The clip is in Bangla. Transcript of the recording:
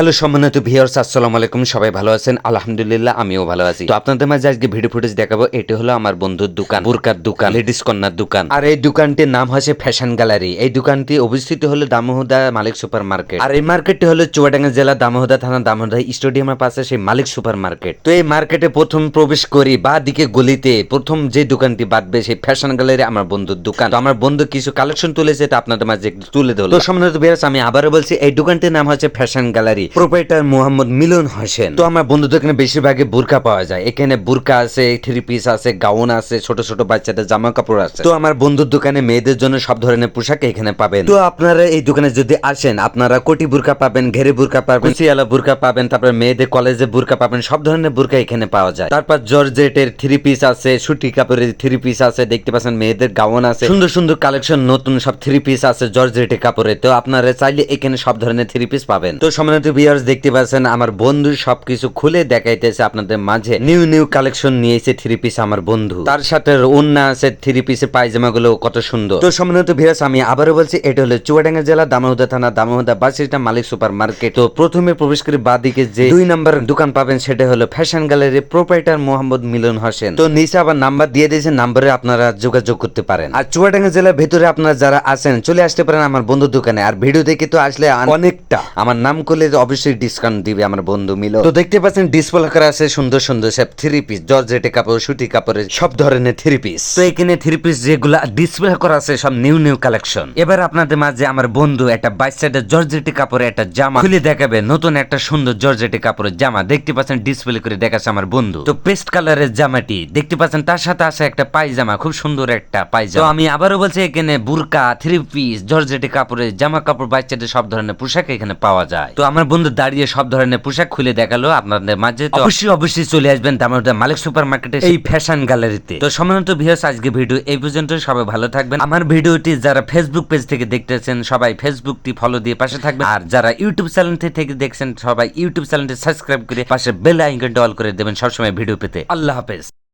হ্যালো সম্মানিত ভিউয়ার্স, আসসালামু আলাইকুম, সবাই ভালো আছেন? আলহামদুলিল্লাহ, আমিও ভালো আছি। তো আপনাদের মাঝে আজকে ভিডিও ফুটেজ দেখাবো, এটি হলো আমার বন্ধুর দোকান, বুরকার দোকান, লেডিস কন্যার দোকান। আর এই দোকানটির নাম হচ্ছে ফ্যাশন গ্যালারি। এই দোকানটি অবস্থিত হলো দামোহদা মালিক সুপার মার্কেট আর এই মার্কেটটি হলো চুয়াডাঙ্গা জেলা দামোহদা থানা দামোহদা স্টেডিয়ামের পাশে সেই মালিক সুপার মার্কেট তো এই মার্কেটে প্রথম প্রবেশ করি, বা দিকে গলিতে প্রথম যে দোকানটি বাঁধবে সেই ফ্যাশন গ্যালারি আমার বন্ধুর দোকান। তো আমার বন্ধু কিছু কালেকশন তুলেছে, তা আপনাদের মাঝে তুলে ধরলো সম্মানিত বিরাজ আমি আবারও বলছি, এই দোকানটির নাম হচ্ছে fashion gallery. Proprietor Mohammad Milan Hossain তো আমার বন্ধুদের এখানে বেশিরভাগই বুরকা পাওয়া যায়। এখানে বুরকা আছে থ্রি পিস আছে গাউন আছে ছোট ছোট বাচ্চাদের জামা কাপড় আছে। তো আমার বন্ধুর দোকানে মেয়েদের জন্য সব ধরনের পোশাক এখানে পাবেন। তো আপনারা এই দোকানে যদি আসেন আপনারা কোটি বুরকা পাবেন ঘেরে বুরকা পাবেন সিয়ালা বুরকা পাবেন তারপরে মেয়েদের কলেজে বুরকা পাবেন সব ধরনের বুরকা এখানে পাওয়া যায়। তারপর জর্জেটের থ্রি পিস আছে সুটি কাপড়ের থ্রি পিস আছে দেখতে পাচ্ছেন মেয়েদের গাউন আছে। সুন্দর সুন্দর কালেকশন নতুন সব থ্রি পিস আছে জর্জেটের কাপড়ে। তো আপনারা চাইলে এখানে সব ধরনের থ্রি পিস পাবেন। তো সম্মানিত ভিউয়ার্স দেখতে পাচ্ছেন, আমার বন্ধু সবকিছু খুলে দেখাইতেছে আপনাদের মাঝে। নিউ নিউ কালেকশন নিয়েছে থ্রি পিস আমার বন্ধু। তার সাথে ওন্না আছে থ্রি পিসের পায়জামা গুলো কত সুন্দর। তো সম্মানিত ভিউয়ার্স আমি আবারও বলছি, এটা হলো চুয়াডাঙ্গা জেলা দামোদা থানা দামোদা বাসিটা মালিক সুপার মার্কেট তো প্রথমে প্রবেশ করে বাদিকে যে দুই নাম্বার দোকান পাবেন, সেটা হলো fashion gallery proprietor Mohammad Milan Hossain. তো নিচে আবার নাম্বার দিয়ে দিয়েছে নাম্বারে আপনারা যোগাযোগ করতে পারেন। আর চুয়াডাঙ্গা জেলার ভেতরে আপনারা যারা আছেন, চলে আসতে পারেন আমার বন্ধুর দোকানে। আর ভিডিও দেখে তো আসলে অনেকটা। আমার নাম করলে অবশ্যই ডিসকাউন্ট দিবে আমার বন্ধু মিলো। তো দেখতে পাচ্ছেন ডিসপ্লে করা আছে সুন্দর সুন্দর সব থ্রি পিস জর্জেটে কাপড়, সুতি কাপড়ের সব ধরনের থ্রি পিস তো এখানে থ্রি পিস যেগুলা ডিসপ্লে করা আছে, সব নিউ নিউ কালেকশন এবার আপনাদের মাঝে আমার বন্ধু একটা বাইশ সাইডের জর্জেটি কাপড়ের একটা জামা খুলে দেখাবে, নতুন একটা সুন্দর জর্জেটি কাপড়ের জামা। দেখতে পাচ্ছেন ডিসপ্লে করে দেখাচ্ছে আমার বন্ধু। তো পেস্ট কালারের জামাটি, দেখতে পাচ্ছেন, তার সাথে আছে একটা পায়জামা, খুব সুন্দর একটা পায়জামা। তো আমি আবারও বলছি, এখানে বুরকা থ্রি পিস জর্জেটি কাপড়ের জামা কাপড় বাচ্চাদের সব ধরনের পোশাক এখানে পাওয়া যায়। তো আমার বন্ধু দাঁড়িয়ে সব ধরনের পোশাক খুলে দেখাল আপনাদের মাঝে। তো অবশ্যই অবশ্যই চলে আসবেন দামোদর মালিক সুপার মার্কেটে এই ফ্যাশন গ্যালারিতে তো সম্মানিত ভিউয়ার্স আজকে ভিডিও এই পর্যন্ত সবাই ভালো থাকবেন। আমার ভিডিওটি যারা ফেসবুক পেজ থেকে দেখতেছেন সবাই ফেসবুকটি ফলো দিয়ে পাশে থাকবেন। আর যারা ইউটিউব চ্যানেল থেকে দেখছেন সবাই ইউটিউব চ্যানেলটি সাবস্ক্রাইব করে পাশে বেল আইকনটা অল করে দেবেন সবসময় ভিডিও পেতে। আল্লাহ হাফেজ।